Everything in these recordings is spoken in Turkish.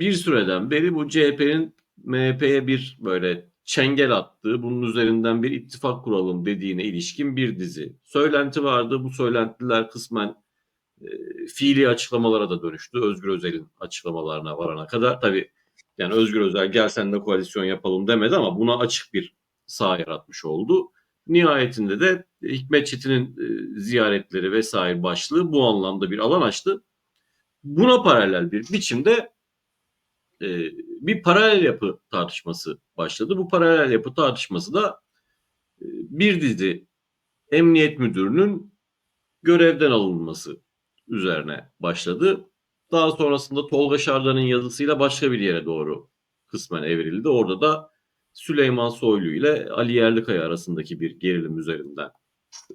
bir süreden beri bu CHP'nin MHP'ye bir böyle çengel attığı, bunun üzerinden bir ittifak kuralım dediğine ilişkin bir dizi söylenti vardı. Bu söylentiler kısmen e, fiili açıklamalara da dönüştü. Özgür Özel'in açıklamalarına varana kadar. Tabii yani Özgür Özel gel sen de koalisyon yapalım demedi ama buna açık bir saha yaratmış oldu. Nihayetinde de Hikmet Çetin'in e, ziyaretleri vesaire başlığı bu anlamda bir alan açtı. Buna paralel bir biçimde e, bir paralel yapı tartışması başladı. Bu paralel yapı tartışması da e, bir dizi emniyet müdürünün görevden alınması üzerine başladı. Daha sonrasında Tolga Şardan'ın yazısıyla başka bir yere doğru kısmen evrildi. Orada da Süleyman Soylu ile Ali Yerlikaya arasındaki bir gerilim üzerinden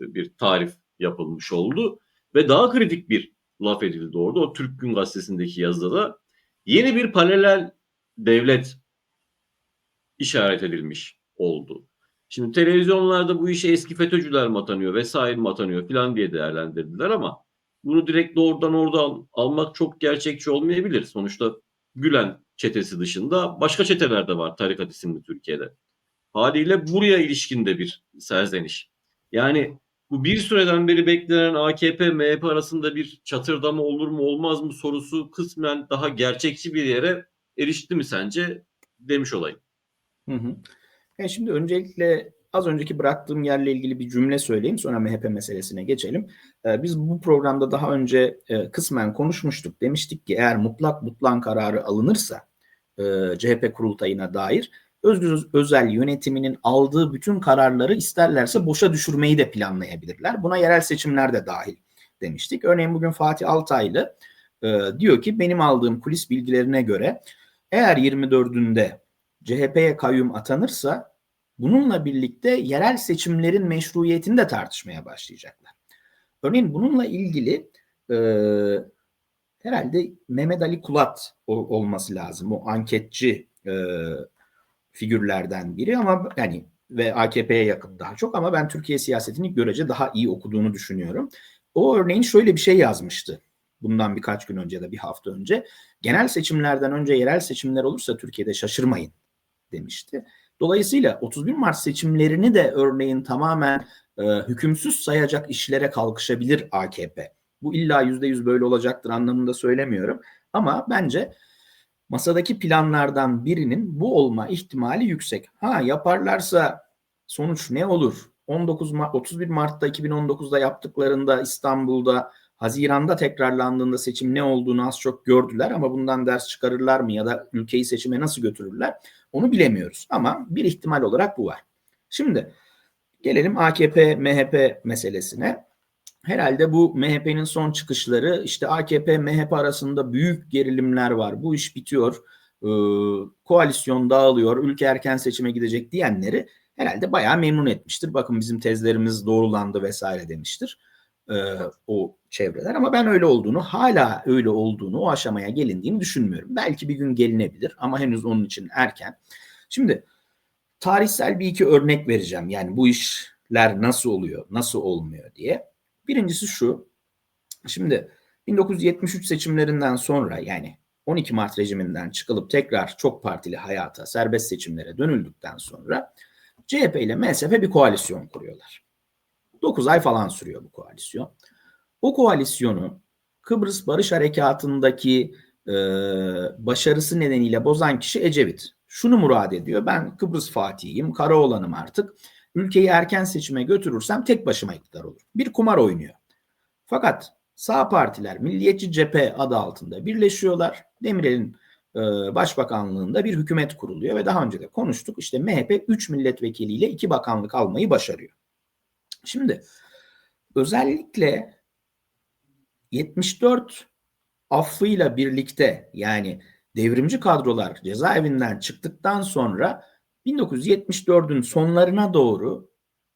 e, bir tarif yapılmış oldu. Ve daha kritik bir laf edildi orada. O Türk Gün Gazetesi'ndeki yazıda da yeni bir paralel devlet işaret edilmiş oldu. Şimdi televizyonlarda bu işe eski FETÖ'cüler mi atanıyor vesaire mi atanıyor filan diye değerlendirdiler ama bunu direkt doğrudan orada al- almak çok gerçekçi olmayabilir. Sonuçta Gülen çetesi dışında başka çeteler de var tarikat isimli Türkiye'de. Haliyle buraya ilişkin de bir serzeniş. Yani bu bir süreden beri beklenen AKP MHP arasında bir çatırdama olur mu olmaz mı sorusu kısmen daha gerçekçi bir yere erişti mi sence demiş olayım. Hı hı. Yani şimdi öncelikle az önceki bıraktığım yerle ilgili bir cümle söyleyeyim sonra MHP meselesine geçelim. Ee, biz bu programda daha önce e, kısmen konuşmuştuk. Demiştik ki eğer mutlak butlan kararı alınırsa e, CHP kurultayına dair Özgür Özel yönetiminin aldığı bütün kararları isterlerse boşa düşürmeyi de planlayabilirler. Buna yerel seçimler de dahil demiştik. Örneğin bugün Fatih Altaylı e, diyor ki benim aldığım kulis bilgilerine göre eğer 24'ünde CHP'ye kayyum atanırsa bununla birlikte yerel seçimlerin meşruiyetini de tartışmaya başlayacaklar. Örneğin bununla ilgili e, herhalde Mehmet Ali Kulat olması lazım. O anketçi e, figürlerden biri ama yani ve AKP'ye yakın daha çok ama ben Türkiye siyasetini görece daha iyi okuduğunu düşünüyorum. O örneğin şöyle bir şey yazmıştı. Bundan birkaç gün önce de bir hafta önce. Genel seçimlerden önce yerel seçimler olursa Türkiye'de şaşırmayın demişti. Dolayısıyla 31 Mart seçimlerini de örneğin tamamen e, hükümsüz sayacak işlere kalkışabilir AKP. Bu illa %100 böyle olacaktır anlamında söylemiyorum. Ama bence masadaki planlardan birinin bu olma ihtimali yüksek. Ha yaparlarsa sonuç ne olur? 19 Mart, 31 Mart'ta 2019'da yaptıklarında İstanbul'da Haziran'da tekrarlandığında seçim ne olduğunu az çok gördüler ama bundan ders çıkarırlar mı ya da ülkeyi seçime nasıl götürürler onu bilemiyoruz. Ama bir ihtimal olarak bu var. Şimdi gelelim AKP MHP meselesine. Herhalde bu MHP'nin son çıkışları işte AKP MHP arasında büyük gerilimler var. Bu iş bitiyor. Ee, koalisyon dağılıyor. Ülke erken seçime gidecek diyenleri herhalde bayağı memnun etmiştir. Bakın bizim tezlerimiz doğrulandı vesaire demiştir e, o çevreler ama ben öyle olduğunu hala öyle olduğunu o aşamaya gelindiğini düşünmüyorum. Belki bir gün gelinebilir ama henüz onun için erken. Şimdi tarihsel bir iki örnek vereceğim. Yani bu işler nasıl oluyor, nasıl olmuyor diye. Birincisi şu. Şimdi 1973 seçimlerinden sonra yani 12 Mart rejiminden çıkılıp tekrar çok partili hayata, serbest seçimlere dönüldükten sonra CHP ile MSP bir koalisyon kuruyorlar. 9 ay falan sürüyor bu koalisyon. O koalisyonu Kıbrıs Barış Harekatı'ndaki e, başarısı nedeniyle bozan kişi Ecevit. Şunu murad ediyor. Ben Kıbrıs Fatih'iyim, Karaoğlan'ım artık. Ülkeyi erken seçime götürürsem tek başıma iktidar olur. Bir kumar oynuyor. Fakat sağ partiler Milliyetçi Cephe adı altında birleşiyorlar. Demirel'in e, başbakanlığında bir hükümet kuruluyor ve daha önce de konuştuk. İşte MHP 3 milletvekiliyle 2 bakanlık almayı başarıyor. Şimdi özellikle 74 affıyla birlikte yani devrimci kadrolar cezaevinden çıktıktan sonra 1974'ün sonlarına doğru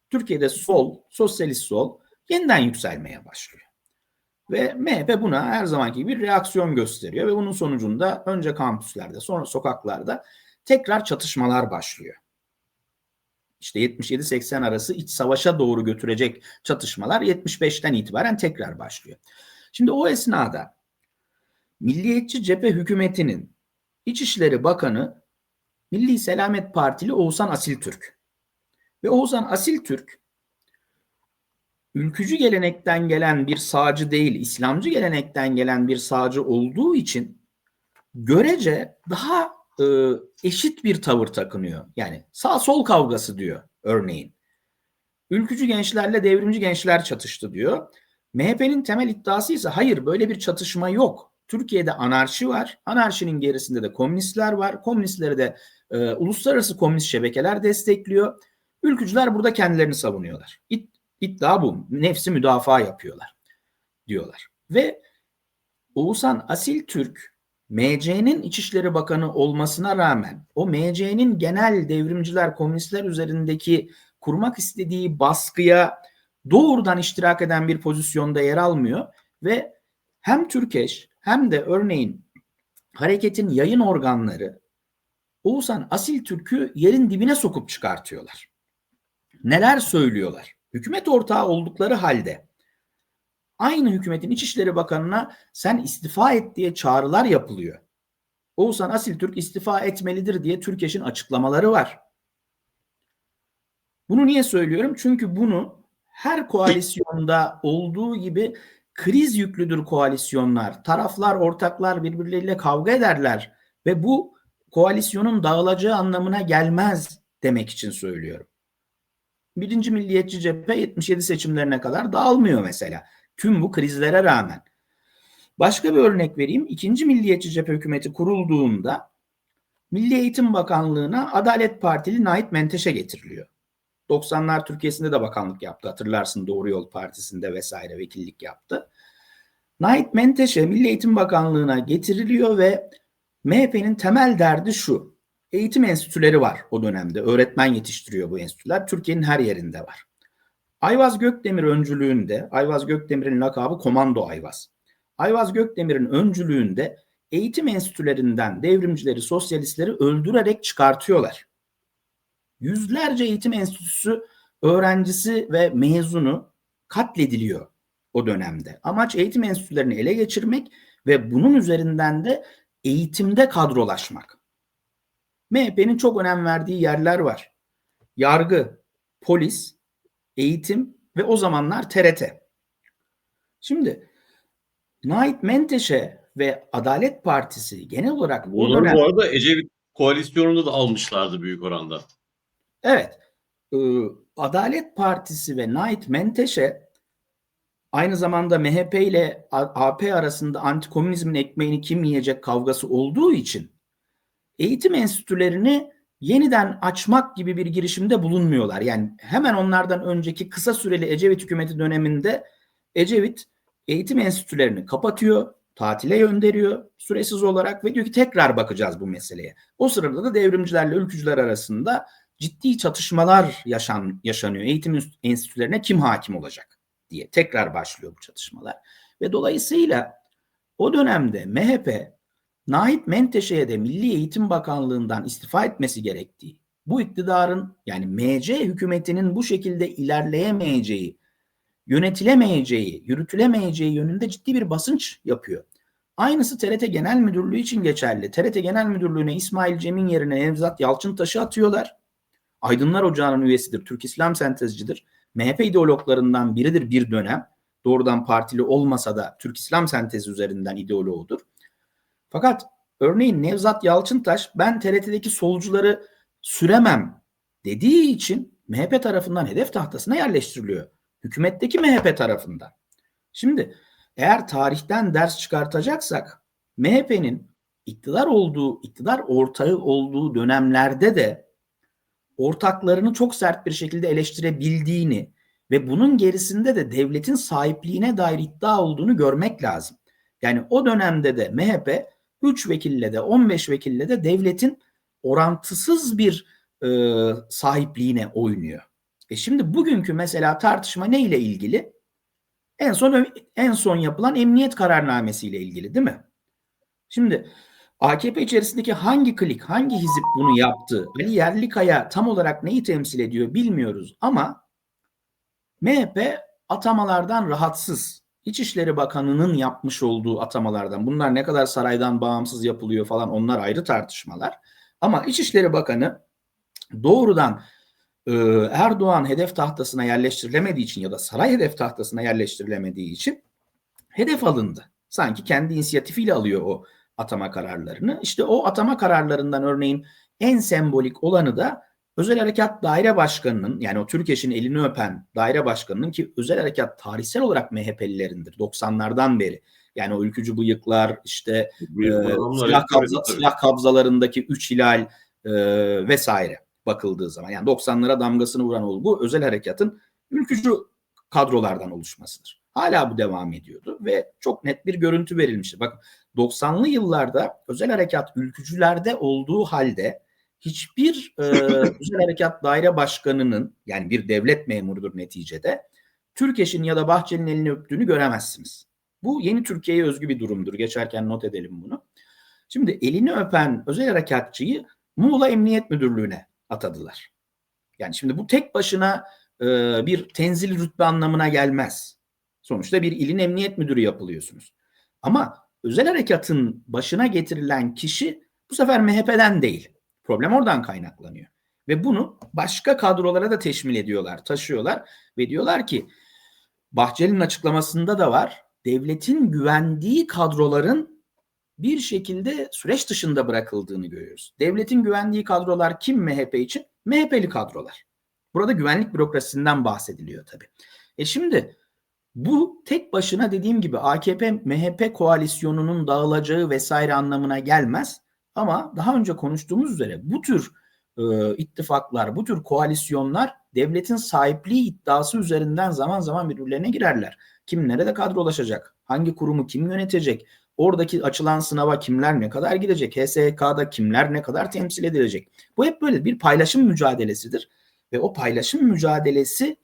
Türkiye'de sol, sosyalist sol yeniden yükselmeye başlıyor. Ve MHP buna her zamanki gibi reaksiyon gösteriyor ve bunun sonucunda önce kampüslerde sonra sokaklarda tekrar çatışmalar başlıyor işte 77-80 arası iç savaşa doğru götürecek çatışmalar 75'ten itibaren tekrar başlıyor. Şimdi o esnada Milliyetçi Cephe hükümetinin İçişleri Bakanı Milli Selamet Partili Oğuzhan Asiltürk. Ve Oğuzhan Asiltürk ülkücü gelenekten gelen bir sağcı değil, İslamcı gelenekten gelen bir sağcı olduğu için görece daha e, eşit bir tavır takınıyor. Yani sağ sol kavgası diyor örneğin. Ülkücü gençlerle devrimci gençler çatıştı diyor. MHP'nin temel iddiası ise hayır böyle bir çatışma yok. Türkiye'de anarşi var. Anarşinin gerisinde de komünistler var. Komünistleri de e, uluslararası komünist şebekeler destekliyor. Ülkücüler burada kendilerini savunuyorlar. İd, iddia bu. Nefsi müdafaa yapıyorlar diyorlar. Ve Oğuzhan Asil Türk MC'nin İçişleri Bakanı olmasına rağmen o MC'nin genel devrimciler, komünistler üzerindeki kurmak istediği baskıya doğrudan iştirak eden bir pozisyonda yer almıyor ve hem Türkeş hem de örneğin hareketin yayın organları Oğuzhan Asil Türk'ü yerin dibine sokup çıkartıyorlar. Neler söylüyorlar? Hükümet ortağı oldukları halde aynı hükümetin İçişleri Bakanı'na sen istifa et diye çağrılar yapılıyor. Oğuzhan Asil Türk istifa etmelidir diye Türkeş'in açıklamaları var. Bunu niye söylüyorum? Çünkü bunu her koalisyonda olduğu gibi kriz yüklüdür koalisyonlar. Taraflar, ortaklar birbirleriyle kavga ederler ve bu koalisyonun dağılacağı anlamına gelmez demek için söylüyorum. Birinci Milliyetçi Cephe 77 seçimlerine kadar dağılmıyor mesela. Tüm bu krizlere rağmen. Başka bir örnek vereyim. İkinci Milliyetçi Cephe hükümeti kurulduğunda Milli Eğitim Bakanlığı'na Adalet Partili Nait Menteşe getiriliyor. 90'lar Türkiye'sinde de bakanlık yaptı. Hatırlarsın Doğru Yol Partisi'nde vesaire vekillik yaptı. Nait Menteşe Milli Eğitim Bakanlığı'na getiriliyor ve MHP'nin temel derdi şu. Eğitim enstitüleri var o dönemde. Öğretmen yetiştiriyor bu enstitüler. Türkiye'nin her yerinde var. Ayvaz Gökdemir öncülüğünde, Ayvaz Gökdemir'in lakabı Komando Ayvaz. Ayvaz Gökdemir'in öncülüğünde eğitim enstitülerinden devrimcileri, sosyalistleri öldürerek çıkartıyorlar. Yüzlerce eğitim enstitüsü öğrencisi ve mezunu katlediliyor o dönemde. Amaç eğitim enstitülerini ele geçirmek ve bunun üzerinden de eğitimde kadrolaşmak. MHP'nin çok önem verdiği yerler var. Yargı, polis, eğitim ve o zamanlar TRT. Şimdi Nait Menteşe ve Adalet Partisi genel olarak bu Onları dönem... bu arada Ecevit koalisyonunda da almışlardı büyük oranda. Evet. Adalet Partisi ve Nait Menteşe aynı zamanda MHP ile AP arasında antikomünizmin ekmeğini kim yiyecek kavgası olduğu için eğitim enstitülerini yeniden açmak gibi bir girişimde bulunmuyorlar. Yani hemen onlardan önceki kısa süreli Ecevit hükümeti döneminde Ecevit eğitim enstitülerini kapatıyor, tatile gönderiyor süresiz olarak ve diyor ki tekrar bakacağız bu meseleye. O sırada da devrimcilerle ülkücüler arasında ciddi çatışmalar yaşan, yaşanıyor. Eğitim enstitülerine kim hakim olacak diye tekrar başlıyor bu çatışmalar. Ve dolayısıyla o dönemde MHP Nahit Menteşe'ye de Milli Eğitim Bakanlığı'ndan istifa etmesi gerektiği, bu iktidarın yani MC hükümetinin bu şekilde ilerleyemeyeceği, yönetilemeyeceği, yürütülemeyeceği yönünde ciddi bir basınç yapıyor. Aynısı TRT Genel Müdürlüğü için geçerli. TRT Genel Müdürlüğü'ne İsmail Cem'in yerine Nevzat Yalçıntaş'ı atıyorlar. Aydınlar Ocağı'nın üyesidir, Türk İslam sentezcidir. MHP ideologlarından biridir bir dönem. Doğrudan partili olmasa da Türk İslam sentezi üzerinden ideoloğudur. Fakat örneğin Nevzat Yalçıntaş ben TRT'deki solcuları süremem dediği için MHP tarafından hedef tahtasına yerleştiriliyor. Hükümetteki MHP tarafından. Şimdi eğer tarihten ders çıkartacaksak MHP'nin iktidar olduğu, iktidar ortağı olduğu dönemlerde de ortaklarını çok sert bir şekilde eleştirebildiğini ve bunun gerisinde de devletin sahipliğine dair iddia olduğunu görmek lazım. Yani o dönemde de MHP 3 vekille de 15 vekille de devletin orantısız bir e, sahipliğine oynuyor. E şimdi bugünkü mesela tartışma ne ile ilgili? En son en son yapılan emniyet kararnamesi ile ilgili değil mi? Şimdi AKP içerisindeki hangi klik, hangi hizip bunu yaptı? Ali Yerlikaya tam olarak neyi temsil ediyor bilmiyoruz ama MHP atamalardan rahatsız. İçişleri Bakanı'nın yapmış olduğu atamalardan bunlar ne kadar saraydan bağımsız yapılıyor falan onlar ayrı tartışmalar. Ama İçişleri Bakanı doğrudan e, Erdoğan hedef tahtasına yerleştirilemediği için ya da saray hedef tahtasına yerleştirilemediği için hedef alındı. Sanki kendi inisiyatifiyle alıyor o atama kararlarını. İşte o atama kararlarından örneğin en sembolik olanı da Özel Harekat Daire Başkanı'nın yani o Türkeş'in elini öpen daire başkanının ki Özel Harekat tarihsel olarak MHP'lilerindir 90'lardan beri. Yani o ülkücü bıyıklar işte e, silah, kabza, silah kabzalarındaki üç hilal e, vesaire bakıldığı zaman yani 90'lara damgasını vuran olgu Özel Harekat'ın ülkücü kadrolardan oluşmasıdır. Hala bu devam ediyordu ve çok net bir görüntü verilmişti. Bakın 90'lı yıllarda özel harekat ülkücülerde olduğu halde hiçbir e, özel harekat daire başkanının yani bir devlet memurudur neticede Türkeş'in ya da Bahçeli'nin elini öptüğünü göremezsiniz. Bu yeni Türkiye'ye özgü bir durumdur. Geçerken not edelim bunu. Şimdi elini öpen özel harekatçıyı Muğla Emniyet Müdürlüğü'ne atadılar. Yani şimdi bu tek başına e, bir tenzil rütbe anlamına gelmez. Sonuçta bir ilin emniyet müdürü yapılıyorsunuz. Ama özel harekatın başına getirilen kişi bu sefer MHP'den değil. Problem oradan kaynaklanıyor. Ve bunu başka kadrolara da teşmil ediyorlar, taşıyorlar ve diyorlar ki Bahçeli'nin açıklamasında da var. Devletin güvendiği kadroların bir şekilde süreç dışında bırakıldığını görüyoruz. Devletin güvendiği kadrolar kim MHP için? MHP'li kadrolar. Burada güvenlik bürokrasisinden bahsediliyor tabii. E şimdi bu tek başına dediğim gibi AKP MHP koalisyonunun dağılacağı vesaire anlamına gelmez. Ama daha önce konuştuğumuz üzere bu tür e, ittifaklar, bu tür koalisyonlar devletin sahipliği iddiası üzerinden zaman zaman birbirlerine girerler. Kim nerede kadrolaşacak? Hangi kurumu kim yönetecek? Oradaki açılan sınava kimler ne kadar gidecek? HSK'da kimler ne kadar temsil edilecek? Bu hep böyle bir paylaşım mücadelesidir. Ve o paylaşım mücadelesi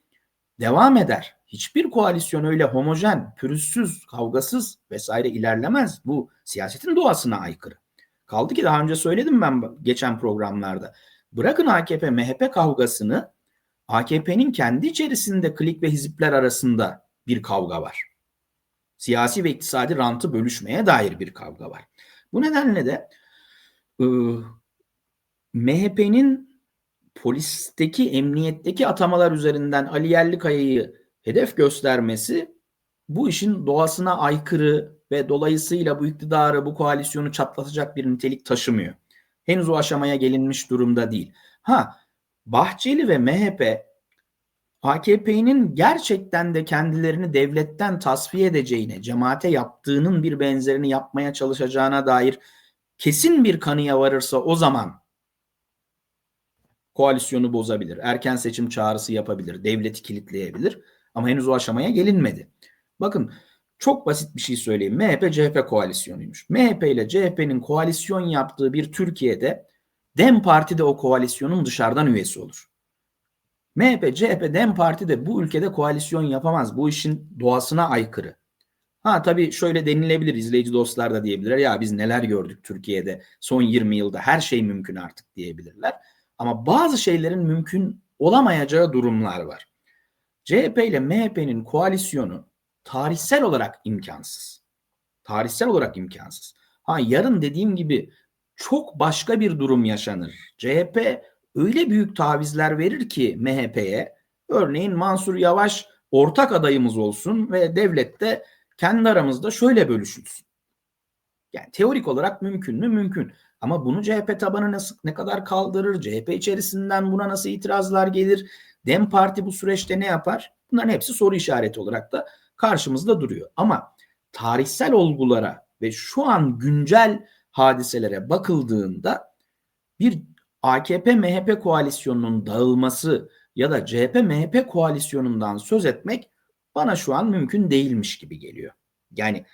devam eder. Hiçbir koalisyon öyle homojen, pürüzsüz, kavgasız vesaire ilerlemez. Bu siyasetin doğasına aykırı. Kaldı ki daha önce söyledim ben geçen programlarda. Bırakın AKP MHP kavgasını AKP'nin kendi içerisinde klik ve hizipler arasında bir kavga var. Siyasi ve iktisadi rantı bölüşmeye dair bir kavga var. Bu nedenle de e, MHP'nin polisteki, emniyetteki atamalar üzerinden Ali Yerlikaya'yı hedef göstermesi bu işin doğasına aykırı ve dolayısıyla bu iktidarı, bu koalisyonu çatlatacak bir nitelik taşımıyor. Henüz o aşamaya gelinmiş durumda değil. Ha, Bahçeli ve MHP AKP'nin gerçekten de kendilerini devletten tasfiye edeceğine, cemaate yaptığının bir benzerini yapmaya çalışacağına dair kesin bir kanıya varırsa o zaman koalisyonu bozabilir. Erken seçim çağrısı yapabilir. Devleti kilitleyebilir. Ama henüz o aşamaya gelinmedi. Bakın çok basit bir şey söyleyeyim. MHP CHP koalisyonuymuş. MHP ile CHP'nin koalisyon yaptığı bir Türkiye'de DEM Parti de o koalisyonun dışarıdan üyesi olur. MHP, CHP, DEM Parti de bu ülkede koalisyon yapamaz. Bu işin doğasına aykırı. Ha tabii şöyle denilebilir izleyici dostlar da diyebilirler ya biz neler gördük Türkiye'de son 20 yılda her şey mümkün artık diyebilirler. Ama bazı şeylerin mümkün olamayacağı durumlar var. CHP ile MHP'nin koalisyonu tarihsel olarak imkansız. Tarihsel olarak imkansız. Ha yarın dediğim gibi çok başka bir durum yaşanır. CHP öyle büyük tavizler verir ki MHP'ye örneğin Mansur Yavaş ortak adayımız olsun ve devlette kendi aramızda şöyle bölüşülsün. Yani teorik olarak mümkün mü? Mümkün. Ama bunu CHP tabanı nasıl, ne kadar kaldırır? CHP içerisinden buna nasıl itirazlar gelir? Dem Parti bu süreçte ne yapar? Bunların hepsi soru işareti olarak da karşımızda duruyor. Ama tarihsel olgulara ve şu an güncel hadiselere bakıldığında bir AKP MHP koalisyonunun dağılması ya da CHP MHP koalisyonundan söz etmek bana şu an mümkün değilmiş gibi geliyor. Yani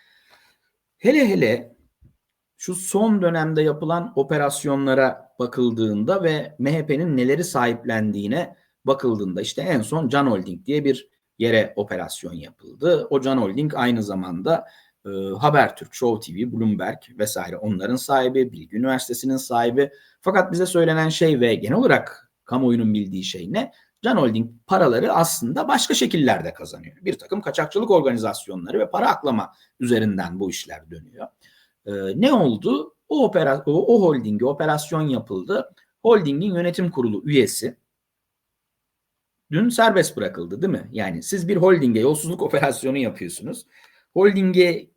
hele hele şu son dönemde yapılan operasyonlara bakıldığında ve MHP'nin neleri sahiplendiğine bakıldığında işte en son Can Holding diye bir yere operasyon yapıldı. O Can Holding aynı zamanda e, Habertürk, Show TV, Bloomberg vesaire onların sahibi, Bilgi Üniversitesi'nin sahibi. Fakat bize söylenen şey ve genel olarak kamuoyunun bildiği şey ne? Can Holding paraları aslında başka şekillerde kazanıyor. Bir takım kaçakçılık organizasyonları ve para aklama üzerinden bu işler dönüyor. Ee, ne oldu? O, opera, o, o holdinge operasyon yapıldı. Holdingin yönetim kurulu üyesi dün serbest bırakıldı değil mi? Yani siz bir holdinge yolsuzluk operasyonu yapıyorsunuz. Holdinge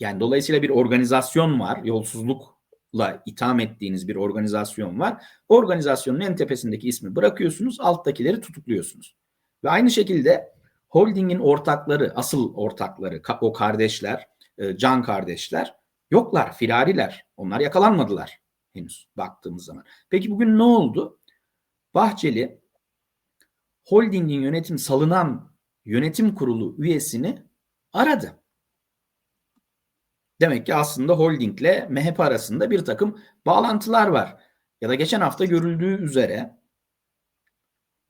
yani dolayısıyla bir organizasyon var. Yolsuzlukla itham ettiğiniz bir organizasyon var. Organizasyonun en tepesindeki ismi bırakıyorsunuz, alttakileri tutukluyorsunuz. Ve aynı şekilde holdingin ortakları, asıl ortakları, o kardeşler, e, can kardeşler yoklar, firariler. Onlar yakalanmadılar henüz baktığımız zaman. Peki bugün ne oldu? Bahçeli holdingin yönetim salınan yönetim kurulu üyesini aradı. Demek ki aslında holdingle MHP arasında bir takım bağlantılar var. Ya da geçen hafta görüldüğü üzere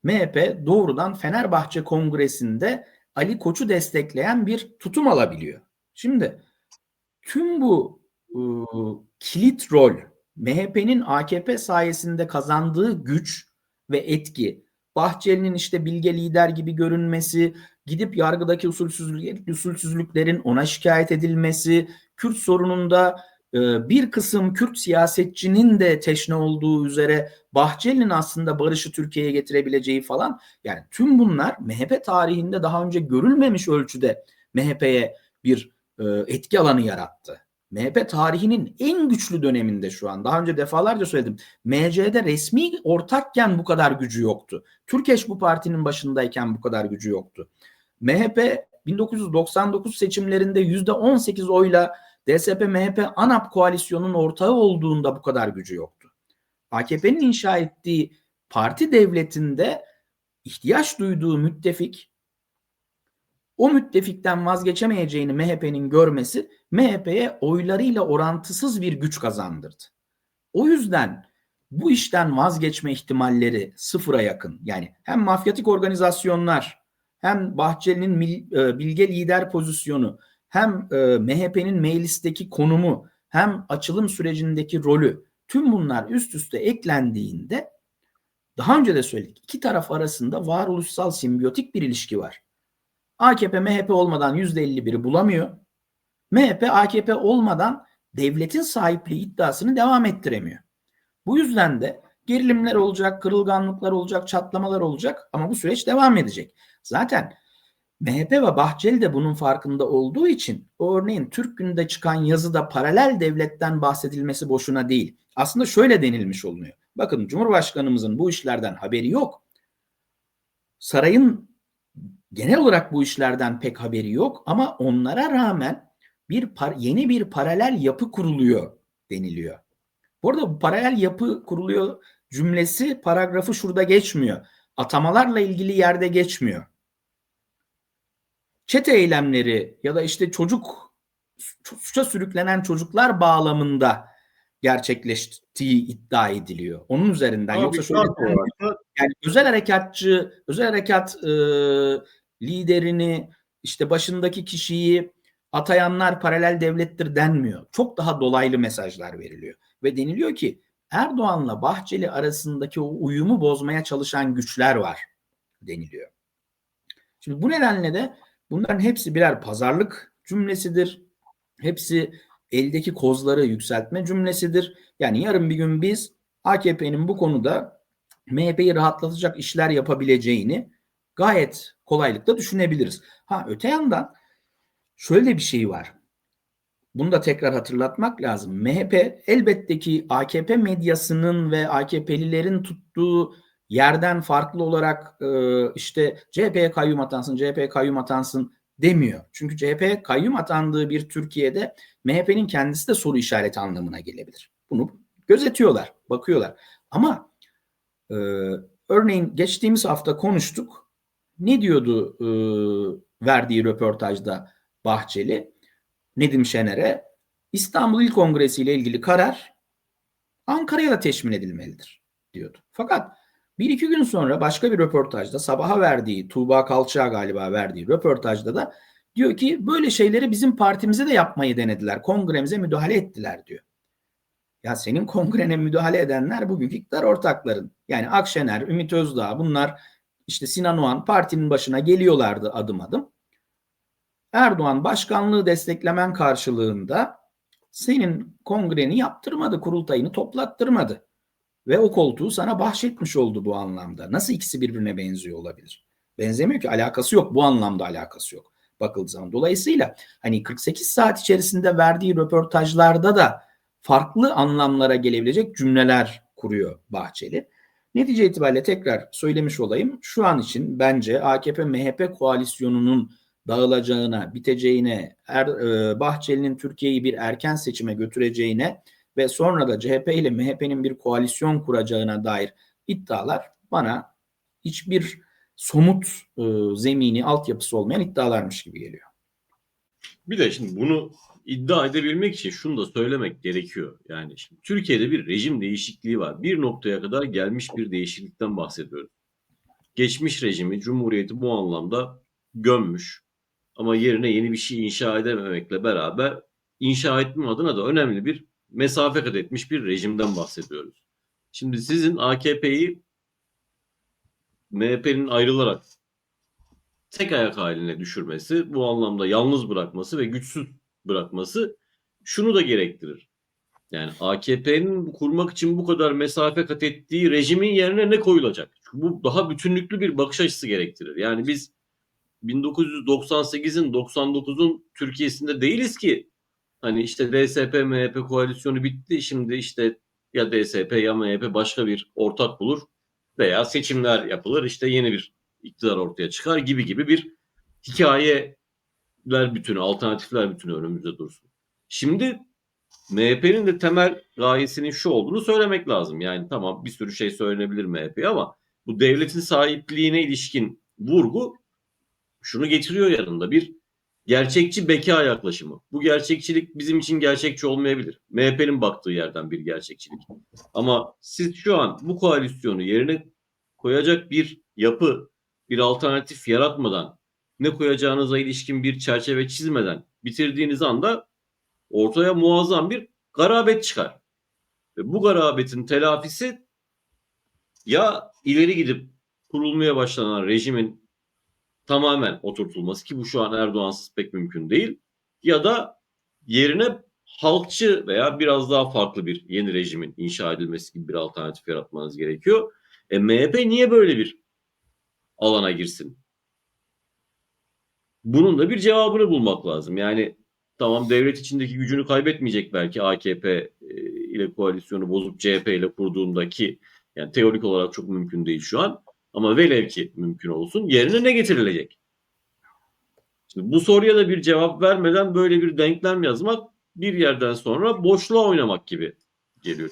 MHP doğrudan Fenerbahçe Kongresi'nde Ali Koç'u destekleyen bir tutum alabiliyor. Şimdi tüm bu ıı, kilit rol MHP'nin AKP sayesinde kazandığı güç ve etki Bahçeli'nin işte bilge lider gibi görünmesi, gidip yargıdaki usulsüzlük, usulsüzlüklerin ona şikayet edilmesi, Kürt sorununda e, bir kısım Kürt siyasetçinin de teşne olduğu üzere Bahçeli'nin aslında barışı Türkiye'ye getirebileceği falan yani tüm bunlar MHP tarihinde daha önce görülmemiş ölçüde MHP'ye bir e, etki alanı yarattı. MHP tarihinin en güçlü döneminde şu an. Daha önce defalarca söyledim. MC'de resmi ortakken bu kadar gücü yoktu. Türkeş bu partinin başındayken bu kadar gücü yoktu. MHP 1999 seçimlerinde %18 oyla DSP-MHP ANAP koalisyonun ortağı olduğunda bu kadar gücü yoktu. AKP'nin inşa ettiği parti devletinde ihtiyaç duyduğu müttefik o müttefikten vazgeçemeyeceğini MHP'nin görmesi MHP'ye oylarıyla orantısız bir güç kazandırdı. O yüzden bu işten vazgeçme ihtimalleri sıfıra yakın. Yani hem mafyatik organizasyonlar hem Bahçeli'nin e, bilge lider pozisyonu hem e, MHP'nin meclisteki konumu hem açılım sürecindeki rolü tüm bunlar üst üste eklendiğinde daha önce de söyledik iki taraf arasında varoluşsal simbiyotik bir ilişki var. AKP MHP olmadan %51'i bulamıyor. MHP AKP olmadan devletin sahipliği iddiasını devam ettiremiyor. Bu yüzden de gerilimler olacak, kırılganlıklar olacak, çatlamalar olacak ama bu süreç devam edecek. Zaten MHP ve Bahçeli de bunun farkında olduğu için örneğin Türk Günü'nde çıkan yazıda paralel devletten bahsedilmesi boşuna değil. Aslında şöyle denilmiş olunuyor. Bakın Cumhurbaşkanımızın bu işlerden haberi yok. Sarayın genel olarak bu işlerden pek haberi yok ama onlara rağmen bir yeni bir paralel yapı kuruluyor deniliyor. Bu arada bu paralel yapı kuruluyor cümlesi paragrafı şurada geçmiyor. Atamalarla ilgili yerde geçmiyor. Çete eylemleri ya da işte çocuk suça sürüklenen çocuklar bağlamında gerçekleştiği iddia ediliyor. Onun üzerinden Abi, yoksa şöyle yani özel harekatçı, özel harekat e, liderini işte başındaki kişiyi atayanlar paralel devlettir denmiyor. Çok daha dolaylı mesajlar veriliyor. Ve deniliyor ki Erdoğan'la Bahçeli arasındaki o uyumu bozmaya çalışan güçler var deniliyor. Şimdi bu nedenle de bunların hepsi birer pazarlık cümlesidir. Hepsi eldeki kozları yükseltme cümlesidir. Yani yarın bir gün biz AKP'nin bu konuda MHP'yi rahatlatacak işler yapabileceğini gayet kolaylıkla düşünebiliriz. Ha öte yandan şöyle bir şey var. Bunu da tekrar hatırlatmak lazım. MHP elbette ki AKP medyasının ve AKP'lilerin tuttuğu yerden farklı olarak e, işte CHP'ye kayyum atansın, CHP'ye kayyum atansın demiyor. Çünkü CHP kayyum atandığı bir Türkiye'de MHP'nin kendisi de soru işareti anlamına gelebilir. Bunu gözetiyorlar, bakıyorlar. Ama e, örneğin geçtiğimiz hafta konuştuk. Ne diyordu e, verdiği röportajda Bahçeli? Nedim Şener'e İstanbul İl Kongresi ile ilgili karar Ankara'ya da teşmin edilmelidir diyordu. Fakat bir iki gün sonra başka bir röportajda sabaha verdiği Tuğba Kalçığa galiba verdiği röportajda da diyor ki böyle şeyleri bizim partimize de yapmayı denediler. Kongremize müdahale ettiler diyor. Ya senin kongrene müdahale edenler bugünkü iktidar ortakların. Yani Akşener, Ümit Özdağ bunlar işte Sinan Oğan partinin başına geliyorlardı adım adım. Erdoğan başkanlığı desteklemen karşılığında senin kongreni yaptırmadı, kurultayını toplattırmadı. Ve o koltuğu sana bahşetmiş oldu bu anlamda. Nasıl ikisi birbirine benziyor olabilir? Benzemiyor ki alakası yok. Bu anlamda alakası yok bakıldığı zaman. Dolayısıyla hani 48 saat içerisinde verdiği röportajlarda da farklı anlamlara gelebilecek cümleler kuruyor Bahçeli. Netice itibariyle tekrar söylemiş olayım. Şu an için bence AKP-MHP koalisyonunun dağılacağına, biteceğine, er, e, Bahçeli'nin Türkiye'yi bir erken seçime götüreceğine ve sonra da CHP ile MHP'nin bir koalisyon kuracağına dair iddialar bana hiçbir somut e, zemini, altyapısı olmayan iddialarmış gibi geliyor. Bir de şimdi bunu iddia edebilmek için şunu da söylemek gerekiyor. Yani şimdi Türkiye'de bir rejim değişikliği var. Bir noktaya kadar gelmiş bir değişiklikten bahsediyoruz. Geçmiş rejimi, Cumhuriyeti bu anlamda gömmüş. Ama yerine yeni bir şey inşa edememekle beraber inşa etme adına da önemli bir mesafe kat etmiş bir rejimden bahsediyoruz. Şimdi sizin AKP'yi MHP'nin ayrılarak tek ayak haline düşürmesi, bu anlamda yalnız bırakması ve güçsüz bırakması şunu da gerektirir. Yani AKP'nin kurmak için bu kadar mesafe kat ettiği rejimin yerine ne koyulacak? Çünkü bu daha bütünlüklü bir bakış açısı gerektirir. Yani biz 1998'in 99'un Türkiye'sinde değiliz ki. Hani işte DSP MHP koalisyonu bitti. Şimdi işte ya DSP ya MHP başka bir ortak bulur veya seçimler yapılır. İşte yeni bir iktidar ortaya çıkar gibi gibi bir hikayeler bütünü, alternatifler bütünü önümüzde dursun. Şimdi MHP'nin de temel gayesinin şu olduğunu söylemek lazım. Yani tamam bir sürü şey söylenebilir MHP'ye ama bu devletin sahipliğine ilişkin vurgu şunu getiriyor yanında bir gerçekçi beka yaklaşımı. Bu gerçekçilik bizim için gerçekçi olmayabilir. MHP'nin baktığı yerden bir gerçekçilik. Ama siz şu an bu koalisyonu yerine koyacak bir yapı, bir alternatif yaratmadan, ne koyacağınıza ilişkin bir çerçeve çizmeden bitirdiğiniz anda ortaya muazzam bir garabet çıkar. Ve bu garabetin telafisi ya ileri gidip kurulmaya başlanan rejimin tamamen oturtulması ki bu şu an Erdoğansız pek mümkün değil ya da yerine halkçı veya biraz daha farklı bir yeni rejimin inşa edilmesi gibi bir alternatif yaratmanız gerekiyor. E MHP niye böyle bir alana girsin? Bunun da bir cevabını bulmak lazım. Yani tamam devlet içindeki gücünü kaybetmeyecek belki AKP e, ile koalisyonu bozup CHP ile kurduğundaki yani teorik olarak çok mümkün değil şu an. Ama velev ki mümkün olsun yerine ne getirilecek? Şimdi bu soruya da bir cevap vermeden böyle bir denklem yazmak bir yerden sonra boşluğa oynamak gibi geliyor.